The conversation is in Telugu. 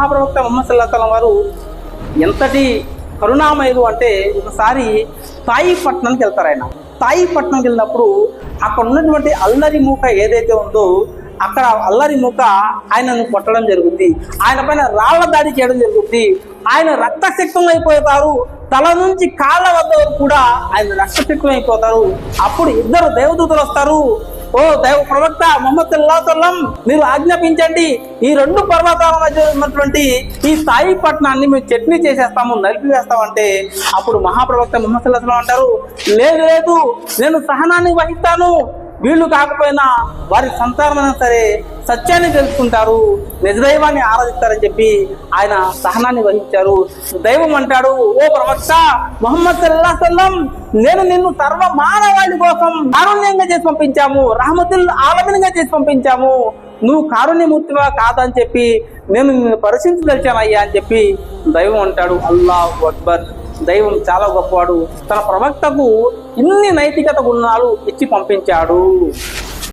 మహాప్రవక్త ముహమ్మద్ సల్లాహం వారు ఎంతటి కరుణామయుడు అంటే ఒకసారి తాయి పట్టణానికి వెళ్తారు ఆయన. తాయి పట్టణంకి వెళ్ళినప్పుడు అక్కడ ఉన్నటువంటి అల్లరి మూక ఏదైతే ఉందో అక్కడ అల్లరి మూక ఆయనను కొట్టడం జరుగుద్ది. ఆయన పైన రాళ్ళ దాడి చేయడం జరుగుద్ది. ఆయన రక్తశక్తం అయిపోతారు. తల నుంచి కాళ్ళ వద్ద కూడా ఆయన రక్తశక్తం అయిపోతారు. అప్పుడు ఇద్దరు దేవదూతలు వస్తారు. ఓ దైవ ప్రవక్త మొహమ్మద్ సల్లాహం మీరు ఆజ్ఞాపించండి. ఈ రెండు పర్వతాల మధ్య ఉన్నటువంటి ఈ స్థాయి పట్టణాన్ని మేము చట్నీ చేసేస్తాము నలిపివేస్తామంటే అప్పుడు మహాప్రవక్త మొహమ్మద్ సల్లాహం అంటారు లేదు లేదు నేను సహనాన్ని వహిస్తాను. వీళ్ళు కాకపోయినా వారి సంతానమైనా సరే సత్యాన్ని తెలుసుకుంటారు నిజదైవాన్ని ఆరాధిస్తారని చెప్పి ఆయన సహనాన్ని వహించారు. దైవం అంటాడు ఓ ప్రవక్త మొహమ్మద్ సల్లాహం నేను నిన్ను సర్వ మానవాళి కోసం కారుణ్యంగా చేసి పంపించాము రహమతుల్ ఆలమినంగా చేసి పంపించాము. నువ్వు కారుణ్యమూర్తివా కాదని చెప్పి నేను నిన్ను పరిశీలించదలిచానయ్యా అని చెప్పి దైవం అంటాడు. అల్లాహ్ అక్బర్. దైవం చాలా గొప్పవాడు. తన ప్రవక్తకు ఇన్ని నైతికత గుణాలు ఇచ్చి పంపించాడు.